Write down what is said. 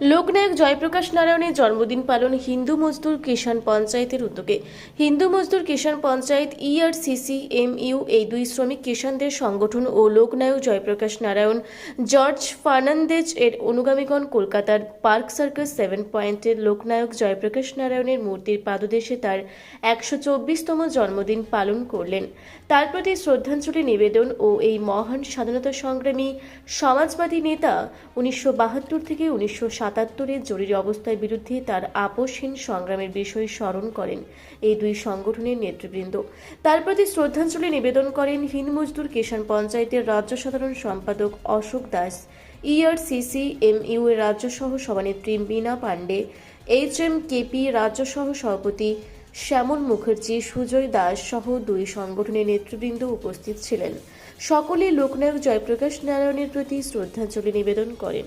লোকনায়ক জয়প্রকাশ নারায়ণের জন্মদিন পালন হিন্দু মজদুর কিষাণ পঞ্চায়েতের উদ্যোগে। Hindu Mazdoor Kisan Panchayat E ERCC MU এই দুই শ্রমিক কিষাণদের সংগঠন ও লোকনায়ক জয়প্রকাশ নারায়ণ, জর্জ ফার্নান্দেজ এর অনুগামীগণ কলকাতার পার্ক সার্কাস সেভেন পয়েন্টের লোকনায়ক জয়প্রকাশ নারায়ণের মূর্তির পাদদেশে তার একশো চব্বিশতম জন্মদিন পালন করলেন। তার প্রতি শ্রদ্ধাঞ্জলি নিবেদন ও এই মহান স্বাধীনতা সংগ্রামী সমাজবাদী নেতা উনিশশো বাহাত্তর থেকে উনিশশো সাতাত্তরের জরুরি অবস্থার বিরুদ্ধে তার আপোষহীন সংগ্রামের বিষয় স্মরণ করেন এই দুই সংগঠনের নেতৃবৃন্দ। তার প্রতি শ্রদ্ধাঞ্জলি নিবেদন করেন হিন্দ মজদুর কিষাণ পঞ্চায়েতের রাজ্য সাধারণ সম্পাদক অশোক দাস ইআরসিসি এমইউ এর রাজ্য সহ সভানেত্রী Mina Pandey H M KP রাজ্য সহ সভাপতি শ্যামল মুখার্জি, সুজয় দাস সহ দুই সংগঠনের নেতৃবৃন্দ উপস্থিত ছিলেন। সকলে লোকনায়ক জয়প্রকাশ নারায়ণের প্রতি শ্রদ্ধাঞ্জলি নিবেদন করেন।